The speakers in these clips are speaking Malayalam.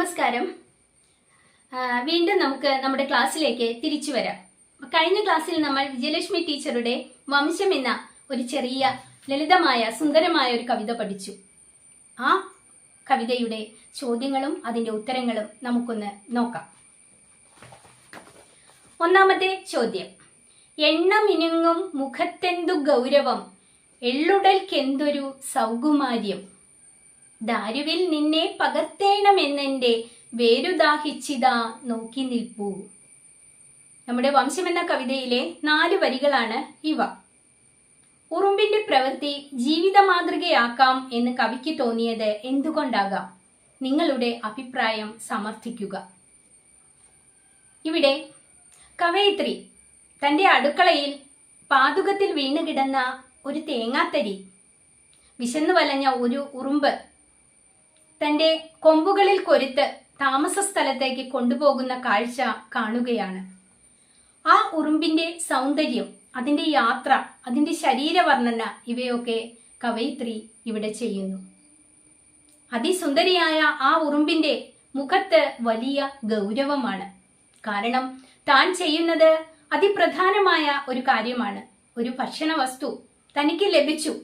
നമസ്കാരം. വീണ്ടും നമുക്ക് നമ്മുടെ ക്ലാസ്സിലേക്ക് തിരിച്ചു വരാം. കഴിഞ്ഞ ക്ലാസ്സിൽ നമ്മൾ വിജയലക്ഷ്മി ടീച്ചറുടെ വംശം എന്ന ഒരു ചെറിയ ലളിതമായ സുന്ദരമായ ഒരു കവിത പഠിച്ചു. ആ കവിതയുടെ ചോദ്യങ്ങളും അതിന്റെ ഉത്തരങ്ങളും നമുക്കൊന്ന് നോക്കാം. ഒന്നാമത്തെ ചോദ്യം. എണ്ണമിനുങ്ങും മുഖത്തെന്തു ഗൗരവം? എള്ളുടൽക്കെന്തൊരു സൗകുമാര്യം? ദാരുവിൽ നിന്നെ പകർത്തേണമെന്നെന്റെ വേരുദാഹിച്ചിതാ നോക്കി നിൽപ്പൂ. നമ്മുടെ വംശം എന്ന കവിതയിലെ നാല് വരികളാണ് ഇവ. ഉറുമ്പിന്റെ പ്രവൃത്തി ജീവിത മാതൃകയാക്കാം എന്ന് കവിക്ക് തോന്നിയത് എന്തുകൊണ്ടാകാം? നിങ്ങളുടെ അഭിപ്രായം സമർത്ഥിക്കുക. ഇവിടെ കവയിത്രി തന്റെ അടുക്കളയിൽ പാതുകത്തിൽ വീണുകിടന്ന ഒരു തേങ്ങാത്തരി വിശന്നു വലഞ്ഞ ഒരു ഉറുമ്പ് തന്റെ കൊമ്പുകളിൽ കൊരുത്ത് താമസ സ്ഥലത്തേക്ക് കൊണ്ടുപോകുന്ന കാഴ്ച കാണുകയാണ്. ആ ഉറുമ്പിന്റെ സൗന്ദര്യം അതിന്റെ യാത്ര അതിന്റെ ശരീരവർണന ഇവയൊക്കെ കവയിത്രി ഇവിടെ ചെയ്യുന്നു. അതിസുന്ദരിയായ ആ ഉറുമ്പിന്റെ മുഖത്ത് വലിയ ഗൗരവമാണ്. കാരണം താൻ ചെയ്യുന്നത് അതിപ്രധാനമായ ഒരു കാര്യമാണ്. ഒരു ഭക്ഷണ വസ്തു തനിക്ക് ലഭിച്ചു.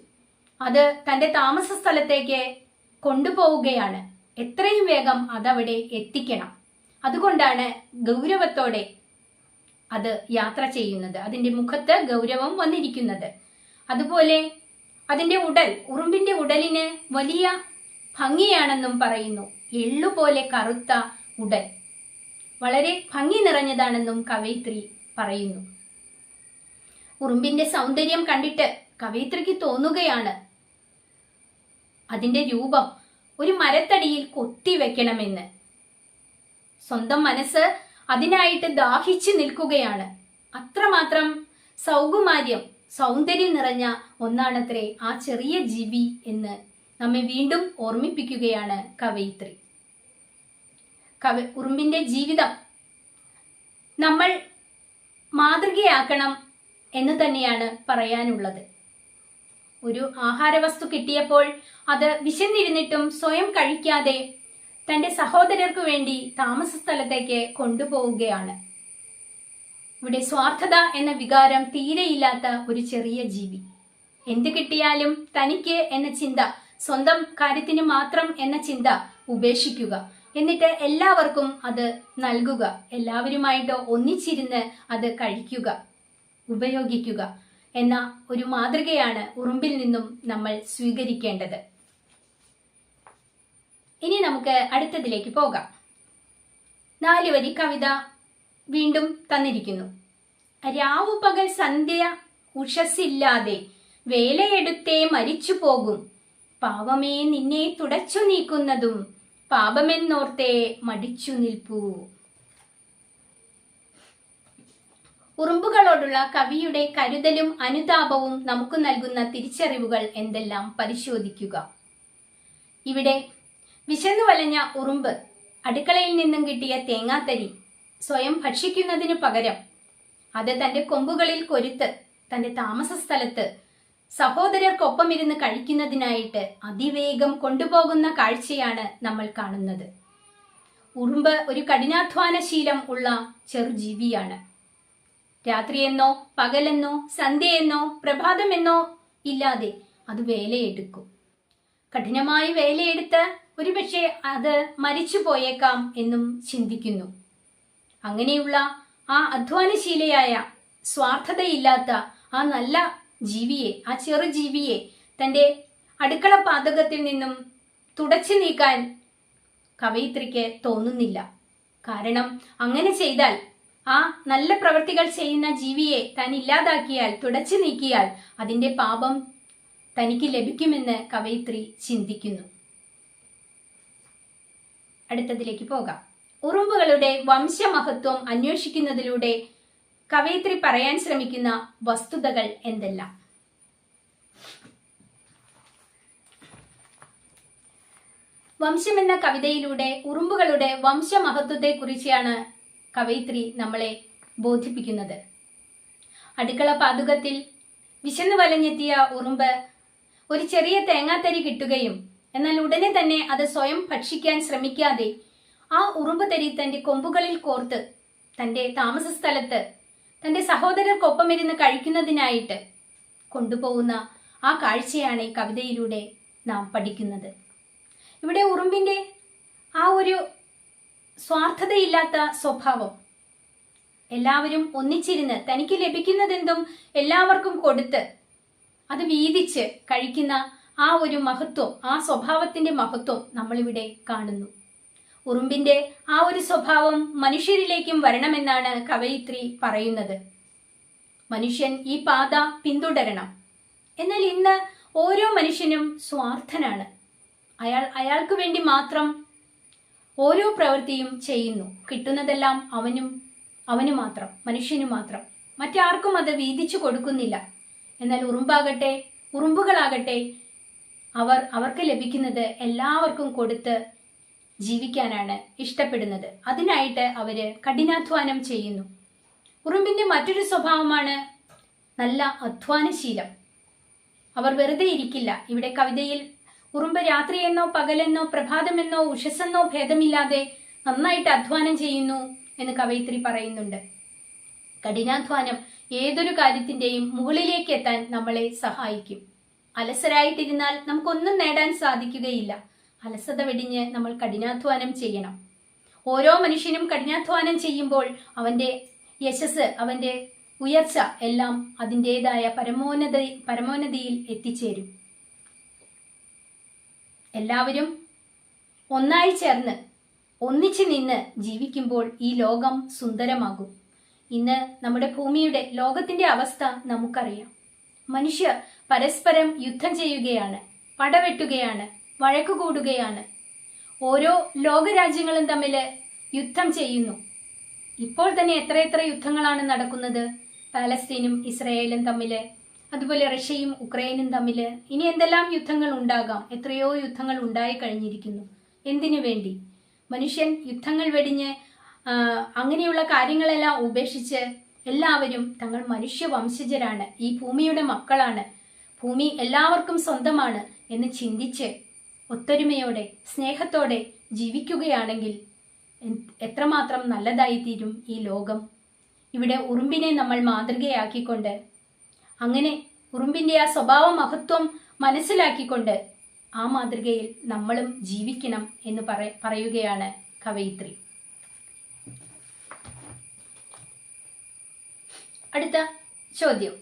അത് തന്റെ താമസ സ്ഥലത്തേക്ക് കൊണ്ടുപോവുകയാണ്. എത്രയും വേഗം അതവിടെ എത്തിക്കണം. അതുകൊണ്ടാണ് ഗൗരവത്തോടെ അത് യാത്ര ചെയ്യുന്നത്. അതിന്റെ മുഖത്ത് ഗൗരവം വന്നിരിക്കുന്നത്. അതുപോലെ അതിന്റെ ഉടൽ ഉറുമ്പിന്റെ ഉടലിന് വലിയ ഭംഗിയാണെന്നും പറയുന്നു. എള്ളുപോലെ കറുത്ത ഉടൽ. വളരെ ഭംഗി നിറഞ്ഞതാണെന്നും കവയിത്രി പറയുന്നു. ഉറുമ്പിന്റെ സൗന്ദര്യം കണ്ടിട്ട് കവയിത്രിക്ക് തോന്നുകയാണ്. അതിന്റെ രൂപം ഒരു മരത്തടിയിൽ കൊത്തിവെക്കണമെന്ന് സ്വന്തം മനസ്സ് അതിനായിട്ട് ദാഹിച്ചു നിൽക്കുകയാണ്. അത്രമാത്രം സൗകുമാര്യം സൗന്ദര്യം നിറഞ്ഞ ഒന്നാണത്രേ ആ ചെറിയ ജീവി എന്ന് നമ്മെ വീണ്ടും ഓർമ്മിപ്പിക്കുകയാണ് കവയിത്രി. കവി ഉറുമ്പിന്റെ ജീവിതം നമ്മൾ മാതൃകയാക്കണം എന്ന് തന്നെയാണ് പറയാനുള്ളത്. ഒരു ആഹാരവസ്തു കിട്ടിയപ്പോൾ അത് വിശന്നിരുന്നിട്ടും സ്വയം കഴിക്കാതെ തന്റെ സഹോദരർക്ക് വേണ്ടി താമസ സ്ഥലത്തേക്ക് കൊണ്ടുപോവുകയാണ്. ഇവിടെ സ്വാർത്ഥത എന്ന വികാരം തീരെയില്ലാത്ത ഒരു ചെറിയ ജീവി. എന്ത് കിട്ടിയാലും തനിക്ക് എന്ന ചിന്ത സ്വന്തം കാര്യത്തിന് മാത്രം എന്ന ചിന്ത ഉപേക്ഷിക്കുക. എന്നിട്ട് എല്ലാവർക്കും അത് നൽകുക. എല്ലാവരുമായിട്ട് ഒന്നിച്ചിരുന്ന് അത് കഴിക്കുക ഉപയോഗിക്കുക. എന്ന ഒരു മാതൃകയാണ് ഉറുമ്പിൽ നിന്നും നമ്മൾ സ്വീകരിക്കേണ്ടത്. ഇനി നമുക്ക് അടുത്തതിലേക്ക് പോകാം. നാല് വരി കവിത വീണ്ടും തന്നിരിക്കുന്നു. രാവു പകൽ സന്ധ്യ ഉഷസില്ലാതെ വേലയെടുത്തേ മരിച്ചു പോകും. പാവമേ നിന്നെ തുടച്ചു നീക്കുന്നതും പാപമെന്നോർത്തേ മടിച്ചു നിൽപ്പൂ. ഉറുമ്പുകളോടുള്ള കവിയുടെ കരുതലും അനുതാപവും നമുക്ക് നൽകുന്ന തിരിച്ചറിവുകൾ എന്തെല്ലാം? പരിശോധിക്കുക. ഇവിടെ വിശന്നു വലഞ്ഞ ഉറുമ്പ് അടുക്കളയിൽ നിന്നും കിട്ടിയ തേങ്ങാത്തരി സ്വയം ഭക്ഷിക്കുന്നതിന് പകരം അത് തന്റെ കൊമ്പുകളിൽ കൊരുത്ത് തന്റെ താമസ സ്ഥലത്ത് സഹോദരർക്കൊപ്പം ഇരുന്ന് കഴിക്കുന്നതിനായിട്ട് അതിവേഗം കൊണ്ടുപോകുന്ന കാഴ്ചയാണ് നമ്മൾ കാണുന്നത്. ഉറുമ്പ് ഒരു കഠിനാധ്വാനശീലം ഉള്ള ചെറുജീവിയാണ്. രാത്രിയെന്നോ പകലെന്നോ സന്ധ്യയെന്നോ പ്രഭാതമെന്നോ ഇല്ലാതെ അത് വേലയെടുക്കും. കഠിനമായി വേലയെടുത്ത് ഒരുപക്ഷെ അത് മരിച്ചു പോയേക്കാം എന്നും ചിന്തിക്കുന്നു. അങ്ങനെയുള്ള ആ അധ്വാനശീലയായ സ്വാർത്ഥതയില്ലാത്ത ആ നല്ല ജീവിയെ ആ ചെറു ജീവിയെ തന്റെ അടുക്കള പാതകത്തിൽ നിന്നും തുടച്ചു നീക്കാൻ കവയിത്രിക്ക് തോന്നുന്നില്ല. കാരണം അങ്ങനെ ചെയ്താൽ ആ നല്ല പ്രവൃത്തികൾ ചെയ്യുന്ന ജീവിയെ താൻ ഇല്ലാതാക്കിയാൽ തുടച്ചു നീക്കിയാൽ അതിന്റെ പാപം തനിക്ക് ലഭിക്കുമെന്ന് കവയിത്രി ചിന്തിക്കുന്നു. അടുത്തതിലേക്ക് പോകാം. ഉറുമ്പുകളുടെ വംശമഹത്വം അന്വേഷിക്കുന്നതിലൂടെ കവയിത്രി പറയാൻ ശ്രമിക്കുന്ന വസ്തുതകൾ എന്തെല്ലാം? വംശം എന്ന കവിതയിലൂടെ ഉറുമ്പുകളുടെ വംശമഹത്വത്തെക്കുറിച്ചാണ് കവയിത്രി നമ്മളെ ബോധിപ്പിക്കുന്നത്. അടുക്കള പാതുകത്തിൽ വിശന്നു വലഞ്ഞെത്തിയ ഉറുമ്പ് ഒരു ചെറിയ തേങ്ങാത്തരി കിട്ടുകയും എന്നാൽ ഉടനെ തന്നെ അത് സ്വയം ഭക്ഷിക്കാൻ ശ്രമിക്കാതെ ആ ഉറുമ്പ് തരി തന്റെ കൊമ്പുകളിൽ കോർത്ത് തന്റെ താമസ സ്ഥലത്ത് തന്റെ സഹോദരർക്കൊപ്പം ഇരുന്ന് കഴിക്കുന്നതിനായിട്ട് കൊണ്ടുപോകുന്ന ആ കാഴ്ചയാണ് ഈ കവിതയിലൂടെ നാം പഠിക്കുന്നത്. ഇവിടെ ഉറുമ്പിന്റെ ആ ഒരു സ്വാർത്ഥതയില്ലാത്ത സ്വഭാവം. എല്ലാവരും ഒന്നിച്ചിരുന്ന് തനിക്ക് ലഭിക്കുന്നതെന്തും എല്ലാവർക്കും കൊടുത്ത് അത് വീതിച്ച് കഴിക്കുന്ന ആ ഒരു മഹത്വം ആ സ്വഭാവത്തിന്റെ മഹത്വം നമ്മളിവിടെ കാണുന്നു. ഉറുമ്പിന്റെ ആ ഒരു സ്വഭാവം മനുഷ്യരിലേക്കും വരണമെന്നാണ് കവയിത്രി പറയുന്നത്. മനുഷ്യൻ ഈ പാത പിന്തുടരണം. എന്നാൽ ഇന്ന് ഓരോ മനുഷ്യനും സ്വാർത്ഥനാണ്. അയാൾ അയാൾക്ക് വേണ്ടി മാത്രം ഓരോ പ്രവൃത്തിയും ചെയ്യുന്നു. കിട്ടുന്നതെല്ലാം അവനും അവനു മാത്രം മനുഷ്യനു മാത്രം. മറ്റാർക്കും അത് വീതിച്ചു കൊടുക്കുന്നില്ല. എന്നാൽ ഉറുമ്പാകട്ടെ ഉറുമ്പുകളാകട്ടെ അവർ അവർക്ക് ലഭിക്കുന്നത് എല്ലാവർക്കും കൊടുത്ത് ജീവിക്കാനാണ് ഇഷ്ടപ്പെടുന്നത്. അതിനായിട്ട് അവർ കഠിനാധ്വാനം ചെയ്യുന്നു. ഉറുമ്പിന്റെ മറ്റൊരു സ്വഭാവമാണ് നല്ല അധ്വാനശീലം. അവർ വെറുതെ ഇരിക്കില്ല. ഇവിടെ കവിതയിൽ ഉറുമ്പ് രാത്രിയെന്നോ പകലെന്നോ പ്രഭാതമെന്നോ ഉഷസെന്നോ ഭേദമില്ലാതെ നന്നായിട്ട് അധ്വാനം ചെയ്യുന്നു എന്ന് കവയിത്രി പറയുന്നുണ്ട്. കഠിനാധ്വാനം ഏതൊരു കാര്യത്തിന്റെയും മുകളിലേക്ക് എത്താൻ നമ്മളെ സഹായിക്കും. അലസരായിട്ടിരുന്നാൽ നമുക്കൊന്നും നേടാൻ സാധിക്കുകയില്ല. അലസത വെടിഞ്ഞ് നമ്മൾ കഠിനാധ്വാനം ചെയ്യണം. ഓരോ മനുഷ്യനും കഠിനാധ്വാനം ചെയ്യുമ്പോൾ അവന്റെ യശസ് അവന്റെ ഉയർച്ച എല്ലാം അതിന്റെതായ പരമോന്നത പരമോന്നതിയിൽ എത്തിച്ചേരും. എല്ലാവരും ഒന്നായി ചേർന്ന് ഒന്നിച്ചു നിന്ന് ജീവിക്കുമ്പോൾ ഈ ലോകം സുന്ദരമാകും. ഇന്ന് നമ്മുടെ ഭൂമിയുടെ ലോകത്തിന്റെ അവസ്ഥ നമുക്കറിയാം. മനുഷ്യർ പരസ്പരം യുദ്ധം ചെയ്യുകയാണ് പടവെട്ടുകയാണ് വഴക്കുകൂടുകയാണ്. ഓരോ ലോകരാജ്യങ്ങളും തമ്മിൽ യുദ്ധം ചെയ്യുന്നു. ഇപ്പോൾ തന്നെ എത്രയെത്ര യുദ്ധങ്ങളാണ് നടക്കുന്നത്? പാലസ്തീനും ഇസ്രയേലും തമ്മിൽ അതുപോലെ റഷ്യയും ഉക്രൈനും തമ്മിൽ ഇനി എന്തെല്ലാം യുദ്ധങ്ങൾ ഉണ്ടാകാം? എത്രയോ യുദ്ധങ്ങൾ ഉണ്ടായി കഴിഞ്ഞിരിക്കുന്നു. എന്തിനു വേണ്ടി? മനുഷ്യൻ യുദ്ധങ്ങൾ വെടിഞ്ഞ് അങ്ങനെയുള്ള കാര്യങ്ങളെല്ലാം ഉപേക്ഷിച്ച് എല്ലാവരും തങ്ങൾ മനുഷ്യവംശജരാണ്. ഈ ഭൂമിയുടെ മക്കളാണ്. ഭൂമി എല്ലാവർക്കും സ്വന്തമാണ് എന്ന് ചിന്തിച്ച് ഒത്തൊരുമയോടെ സ്നേഹത്തോടെ ജീവിക്കുകയാണെങ്കിൽ എത്രമാത്രം നല്ലതായിത്തീരും ഈ ലോകം? ഇവിടെ ഉറുമ്പിനെ നമ്മൾ മാതൃകയാക്കിക്കൊണ്ട് അങ്ങനെ ഉറുമ്പിന്റെ ആ സ്വഭാവ മഹത്വം മനസ്സിലാക്കിക്കൊണ്ട് ആ മാതൃകയിൽ നമ്മളും ജീവിക്കണം എന്ന് പറയുകയാണ് കവയിത്രി. അടുത്ത ചോദ്യം.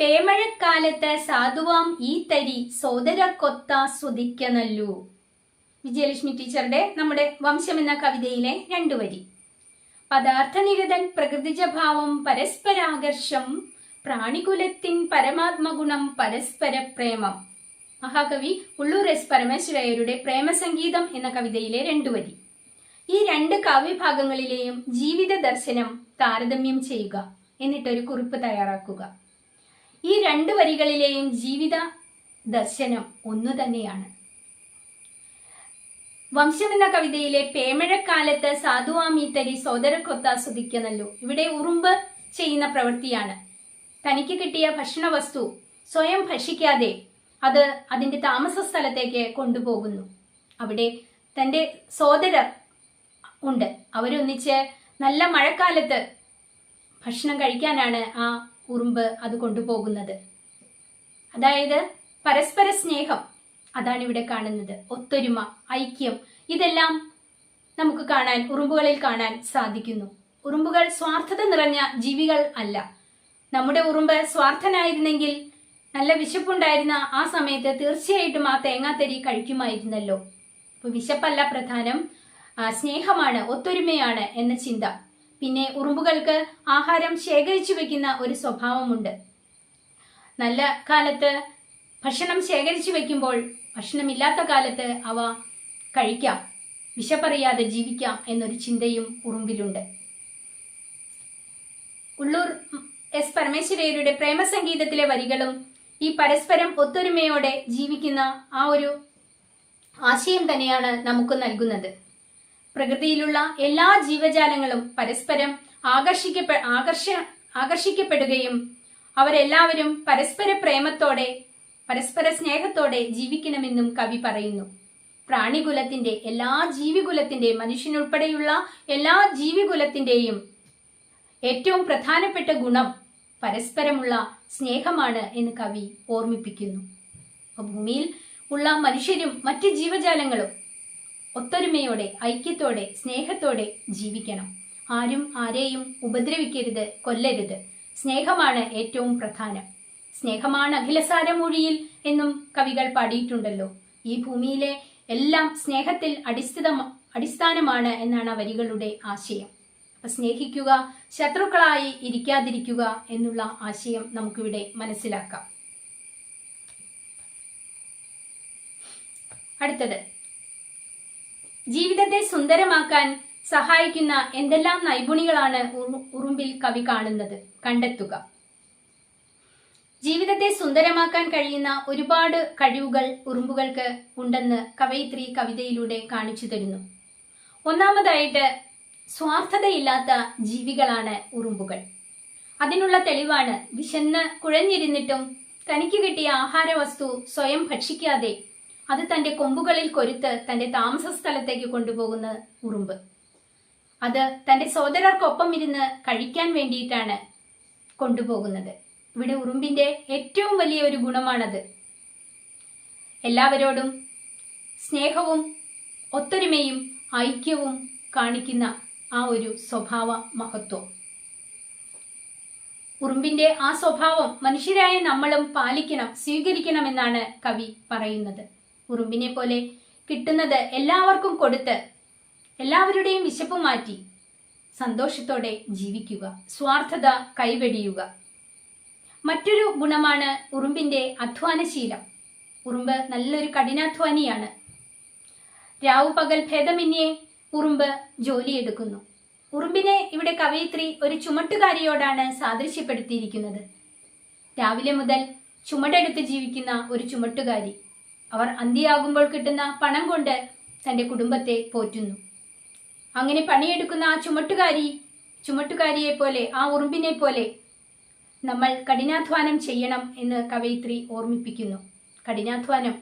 പേമഴക്കാലത്ത് സാധുവാം ഈ തരി സോദരക്കൊത്ത സ്വദിക്കനല്ലു വിജയലക്ഷ്മി ടീച്ചറുടെ നമ്മുടെ വംശം എന്ന കവിതയിലെ രണ്ടു വരി. പദാർത്ഥനിരതൻ പ്രകൃതിജഭാവം പരസ്പരാകർഷം പ്രാണികുലത്തിൻ പരമാത്മഗുണം പരസ്പര പ്രേമം. മഹാകവി ഉള്ളൂർ എസ് പരമേശ്വരയ്യരുടെ പ്രേമസംഗീതം എന്ന കവിതയിലെ രണ്ടു വരി. ഈ രണ്ട് കാവ്യഭാഗങ്ങളിലെയും ജീവിത ദർശനം താരതമ്യം ചെയ്യുക എന്നിട്ടൊരു കുറിപ്പ് തയ്യാറാക്കുക. ഈ രണ്ട് വരികളിലെയും ജീവിത ദർശനം ഒന്നു തന്നെയാണ്. വംശം എന്ന കവിതയിലെ പേമഴക്കാലത്ത് സാധുവാമീത്തരി സോദരക്കൊത്താസ്വദിക്കുന്നല്ലോ ഇവിടെ ഉറുമ്പ് ചെയ്യുന്ന പ്രവൃത്തിയാണ്. തനിക്ക് കിട്ടിയ ഭക്ഷണ വസ്തു സ്വയം ഭക്ഷിക്കാതെ അത് അതിന്റെ താമസ സ്ഥലത്തേക്ക് കൊണ്ടുപോകുന്നു. അവിടെ തന്റെ സോദരർ ഉണ്ട്. അവരൊന്നിച്ച് നല്ല മഴക്കാലത്ത് ഭക്ഷണം കഴിക്കാനാണ് ആ ഉറുമ്പ് അത് കൊണ്ടുപോകുന്നത്. അതായത് പരസ്പര സ്നേഹം അതാണ് ഇവിടെ കാണുന്നത്. ഒത്തൊരുമ ഐക്യം ഇതെല്ലാം നമുക്ക് കാണാൻ ഉറുമ്പുകളിൽ കാണാൻ സാധിക്കുന്നു. ഉറുമ്പുകൾ സ്വാർത്ഥത നിറഞ്ഞ ജീവികൾ അല്ല. നമ്മുടെ ഉറുമ്പ് സ്വാർത്ഥനായിരുന്നെങ്കിൽ നല്ല വിശപ്പുണ്ടായിരുന്ന ആ സമയത്ത് തീർച്ചയായിട്ടും ആ തേങ്ങാത്തരി കഴിക്കുമായിരുന്നല്ലോ. അപ്പൊ വിശപ്പല്ല പ്രധാനം സ്നേഹമാണ് ഒത്തൊരുമയാണ് എന്ന ചിന്ത. പിന്നെ ഉറുമ്പുകൾക്ക് ആഹാരം ശേഖരിച്ചു വെക്കുന്ന ഒരു സ്വഭാവമുണ്ട്. നല്ല കാലത്ത് ഭക്ഷണം ശേഖരിച്ചു വെക്കുമ്പോൾ ഭക്ഷണമില്ലാത്ത കാലത്ത് അവ കഴിക്കാം വിശപ്പറിയാതെ ജീവിക്കാം എന്നൊരു ചിന്തയും ഉറുമ്പിലുണ്ട്. ഉള്ളൂർ എസ് പരമേശ്വരയുടെ പ്രേമസംഗീതത്തിലെ വരികളും ഈ പരസ്പരം ഒത്തൊരുമയോടെ ജീവിക്കുന്ന ആ ഒരു ആശയം തന്നെയാണ് നമുക്ക് നൽകുന്നത്. പ്രകൃതിയിലുള്ള എല്ലാ ജീവജാലങ്ങളും പരസ്പരം ആകർഷിക്കപ്പെ ആകർഷ ആകർഷിക്കപ്പെടുകയും അവരെല്ലാവരും പരസ്പര പ്രേമത്തോടെ പരസ്പര സ്നേഹത്തോടെ ജീവിക്കണമെന്നും കവി പറയുന്നു. പ്രാണികുലത്തിന്റെ എല്ലാ ജീവികുലത്തിന്റെയും മനുഷ്യനുൾപ്പെടെയുള്ള എല്ലാ ജീവികുലത്തിന്റെയും ഏറ്റവും പ്രധാനപ്പെട്ട ഗുണം പരസ്പരമുള്ള സ്നേഹമാണ് എന്ന് കവി ഓർമ്മിപ്പിക്കുന്നു. ഭൂമിയിൽ ഉള്ള മനുഷ്യരും മറ്റ് ജീവജാലങ്ങളും ഒത്തൊരുമയോടെ ഐക്യത്തോടെ സ്നേഹത്തോടെ ജീവിക്കണം. ആരും ആരെയും ഉപദ്രവിക്കരുത് കൊല്ലരുത്. സ്നേഹമാണ് ഏറ്റവും പ്രധാനം. സ്നേഹമാണ് അഖിലസാരമൊഴിയിൽ എന്നും കവികൾ പാടിയിട്ടുണ്ടല്ലോ. ഈ ഭൂമിയിലെ എല്ലാം സ്നേഹത്തിൽ അടിസ്ഥിത അടിസ്ഥാനമാണ് എന്നാണ് വരികളുടെ ആശയം. സ്നേഹിക്കുക ശത്രുക്കളായി ഇരിക്കാതിരിക്കുക എന്നുള്ള ആശയം നമുക്കിവിടെ മനസ്സിലാക്കാം. അടുത്തത്. ജീവിതത്തെ സുന്ദരമാക്കാൻ സഹായിക്കുന്ന എന്തെല്ലാം നൈപുണികളാണ് ഉറുമ്പിൽ കവി കാണുന്നത്? കണ്ടെത്തുക. ജീവിതത്തെ സുന്ദരമാക്കാൻ കഴിയുന്ന ഒരുപാട് കഴിവുകൾ ഉറുമ്പുകൾക്ക് ഉണ്ടെന്ന് കവയിത്രി കവിതയിലൂടെ കാണിച്ചു തരുന്നു. ഒന്നാമതായിട്ട് സ്വാർത്ഥതയില്ലാത്ത ജീവികളാണ് ഉറുമ്പുകൾ. അതിനുള്ള തെളിവാണ് വിശന്ന് കുഴഞ്ഞിരുന്നിട്ടും തനിക്ക് കിട്ടിയ ആഹാരവസ്തു സ്വയം ഭക്ഷിക്കാതെ അത് തന്റെ കൊമ്പുകളിൽ കൊരുത്ത് തന്റെ താമസ സ്ഥലത്തേക്ക് കൊണ്ടുപോകുന്ന ഉറുമ്പ്. അത് തന്റെ സോദരർക്കൊപ്പം ഇരുന്ന് കഴിക്കാൻ വേണ്ടിയിട്ടാണ് കൊണ്ടുപോകുന്നത്. ഇവിടെ ഉറുമ്പിന്റെ ഏറ്റവും വലിയ ഒരു ഗുണമാണത്. എല്ലാവരോടും സ്നേഹവും ഒത്തൊരുമയും ഐക്യവും കാണിക്കുന്ന ആ ഒരു സ്വഭാവ മഹത്വം. ഉറുമ്പിന്റെ ആ സ്വഭാവം മനുഷ്യരായ നമ്മളും പാലിക്കണം സ്വീകരിക്കണം എന്നാണ് കവി പറയുന്നത്. ഉറുമ്പിനെ പോലെ കിട്ടുന്നത് എല്ലാവർക്കും കൊടുത്ത് എല്ലാവരുടെയും വിശപ്പ് മാറ്റി സന്തോഷത്തോടെ ജീവിക്കുക സ്വാർത്ഥത കൈവെടിയുക. മറ്റൊരു ഗുണമാണ് ഉറുമ്പിന്റെ അധ്വാനശീലം. ഉറുമ്പ് നല്ലൊരു കഠിനാധ്വാനിയാണ്. രാവു പകൽ ഭേദമന്യേ ഉറുമ്പ് ജോലിയെടുക്കുന്നു ഉറുമ്പിനെ ഇവിടെ കവയിത്രി ഒരു ചുമട്ടുകാരിയോടാണ് സാദൃശ്യപ്പെടുത്തിയിരിക്കുന്നത്. രാവിലെ മുതൽ ചുമടെടുത്ത് ജീവിക്കുന്ന ഒരു ചുമട്ടുകാരി. അവർ അന്തിയാകുമ്പോൾ കിട്ടുന്ന പണം കൊണ്ട് തന്റെ കുടുംബത്തെ പോറ്റുന്നു. അങ്ങനെ പണിയെടുക്കുന്ന ആ ചുമട്ടുകാരി ചുമട്ടുകാരിയെ പോലെ ആ ഉറുമ്പിനെ പോലെ നമ്മൾ കഠിനാധ്വാനം ചെയ്യണം എന്ന് കവയിത്രി ഓർമ്മിപ്പിക്കുന്നു. കഠിനാധ്വാനം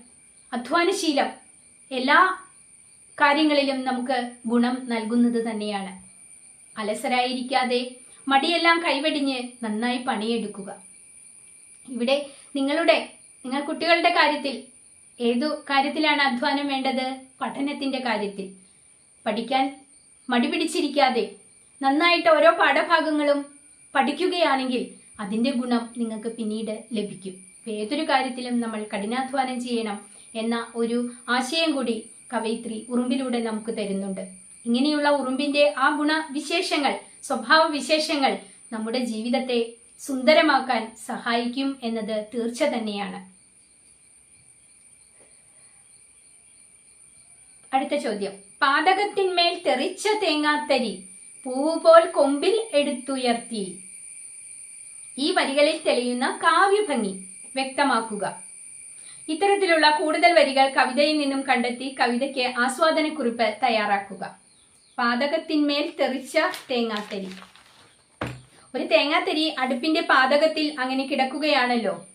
അധ്വാനശീലം എല്ലാ കാര്യങ്ങളിലും നമുക്ക് ഗുണം നൽകുന്നത് തന്നെയാണ്. അലസരായിരിക്കാതെ മടിയെല്ലാം കൈവെടിഞ്ഞ് നന്നായി പണിയെടുക്കുക. ഇവിടെ നിങ്ങളുടെ നിങ്ങൾ കുട്ടികളുടെ കാര്യത്തിൽ ഏതു കാര്യത്തിലാണ് അധ്വാനം വേണ്ടത്? പഠനത്തിന്റെ കാര്യത്തിൽ. പഠിക്കാൻ മടി പിടിച്ചിരിക്കാതെ നന്നായിട്ട് ഓരോ പാഠഭാഗങ്ങളും പഠിക്കുകയാണെങ്കിൽ അതിന്റെ ഗുണം നിങ്ങൾക്ക് പിന്നീട് ലഭിക്കും. ഏതൊരു കാര്യത്തിലും നമ്മൾ കഠിനാധ്വാനം ചെയ്യണം എന്ന ഒരു ആശയം കൂടി കവയിത്രി ഉറുമ്പിലൂടെ നമുക്ക് തരുന്നുണ്ട്. ഇങ്ങനെയുള്ള ഉറുമ്പിന്റെ ആ ഗുണവിശേഷങ്ങൾ സ്വഭാവ വിശേഷങ്ങൾ നമ്മുടെ ജീവിതത്തെ സുന്ദരമാക്കാൻ സഹായിക്കും എന്നത് തീർച്ച തന്നെയാണ്. അടുത്ത ചോദ്യം. പാതകത്തിന്മേൽ തെറിച്ച തേങ്ങാത്തരി പൂവ് പോൽ കൊമ്പിൽ എടുത്തുയർത്തി. ഈ വരികളിൽ തെളിയുന്ന കാവ്യഭംഗി വ്യക്തമാക്കുക. ഇത്തരത്തിലുള്ള കൂടുതൽ വരികൾ കവിതയിൽ നിന്നും കണ്ടെത്തി കവിതയ്ക്ക് ആസ്വാദനക്കുറിപ്പ് തയ്യാറാക്കുക. പാതകത്തിന്മേൽ തെറിച്ച തേങ്ങാത്തരി. ഒരു തേങ്ങാത്തരി അടുപ്പിന്റെ പാതകത്തിൽ അങ്ങനെ കിടക്കുകയാണല്ലോ.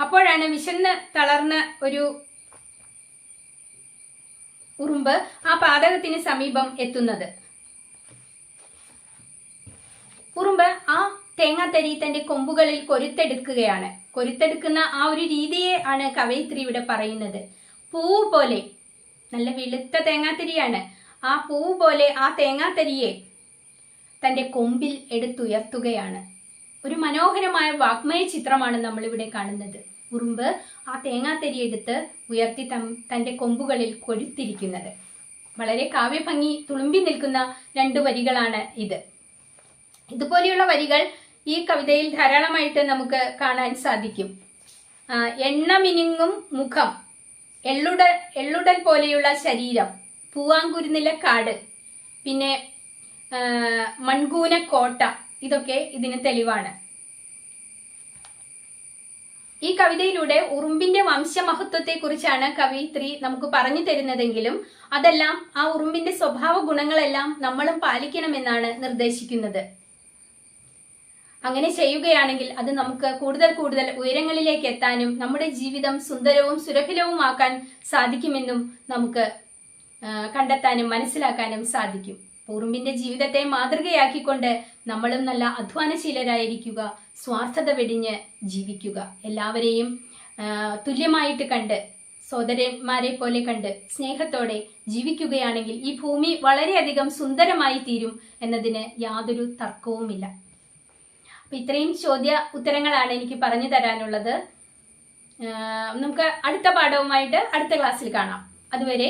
അപ്പോഴാണ് വിശന്ന് തളർന്ന ഒരു ഉറുമ്പ് ആ പാതകത്തിന് സമീപം എത്തുന്നത്. ഉറുമ്പ് ആ തേങ്ങാത്തരി തന്റെ കൊമ്പുകളിൽ കൊരുത്തെടുക്കുകയാണ്. കൊരുത്തെടുക്കുന്ന ആ ഒരു രീതിയെ ആണ് കവയിത്രി ഇവിടെ പറയുന്നത്. പൂവ് പോലെ നല്ല വെളുത്ത തേങ്ങാത്തരിയാണ് ആ പൂ പോലെ ആ തേങ്ങാത്തരിയെ തന്റെ കൊമ്പിൽ എടുത്തുയർത്തുകയാണ്. ഒരു മനോഹരമായ വാഗ്മയ ചിത്രമാണ് നമ്മൾ ഇവിടെ കാണുന്നത്. ഉറുമ്പ് ആ തേങ്ങാത്തരി എടുത്ത് ഉയർത്തി തന്റെ കൊമ്പുകളിൽ കൊരുത്തിരിക്കുന്നത്. വളരെ കാവ്യഭംഗി തുളുമ്പി നിൽക്കുന്ന രണ്ടു വരികളാണ് ഇത്. ഇതുപോലെയുള്ള വരികൾ ഈ കവിതയിൽ ധാരാളമായിട്ട് നമുക്ക് കാണാൻ സാധിക്കും. എണ്ണമിനിങ്ങും മുഖം എള്ളുടൽ എള്ളുടൽ പോലെയുള്ള ശരീരം പൂവാങ്കുരുന്നില കാട് പിന്നെ മൺകൂന കോട്ട ഇതൊക്കെ ഇതിന് തെളിവാണ്. ഈ കവിതയിലൂടെ ഉറുമ്പിന്റെ വംശമഹത്വത്തെക്കുറിച്ചാണ് കവിത്രി നമുക്ക് പറഞ്ഞു തരുന്നതെങ്കിലും അതെല്ലാം ആ ഉറുമ്പിന്റെ സ്വഭാവ ഗുണങ്ങളെല്ലാം നമ്മളും പാലിക്കണമെന്നാണ് നിർദ്ദേശിക്കുന്നത്. അങ്ങനെ ചെയ്യുകയാണെങ്കിൽ അത് നമുക്ക് കൂടുതൽ കൂടുതൽ ഉയരങ്ങളിലേക്ക് എത്താനും നമ്മുടെ ജീവിതം സുന്ദരവും സുരഭിലവുമാക്കാൻ സാധിക്കുമെന്നും നമുക്ക് കണ്ടെത്താനും മനസ്സിലാക്കാനും സാധിക്കും. പൂർമ്പിന്റെ ജീവിതത്തെ മാതൃകയാക്കിക്കൊണ്ട് നമ്മളും നല്ല അധ്വാനശീലരായിരിക്കുക സ്വാർത്ഥത വെടിഞ്ഞ് ജീവിക്കുക. എല്ലാവരെയും തുല്യമായിട്ട് കണ്ട് സോദരന്മാരെ പോലെ കണ്ട് സ്നേഹത്തോടെ ജീവിക്കുകയാണെങ്കിൽ ഈ ഭൂമി വളരെയധികം സുന്ദരമായി തീരും എന്നതിന് യാതൊരു തർക്കവുമില്ല. അപ്പൊ ഇത്രയും ചോദ്യ ഉത്തരങ്ങളാണ് എനിക്ക് പറഞ്ഞു തരാനുള്ളത്. നമുക്ക് അടുത്ത പാഠവുമായിട്ട് അടുത്ത ക്ലാസ്സിൽ കാണാം. അതുവരെ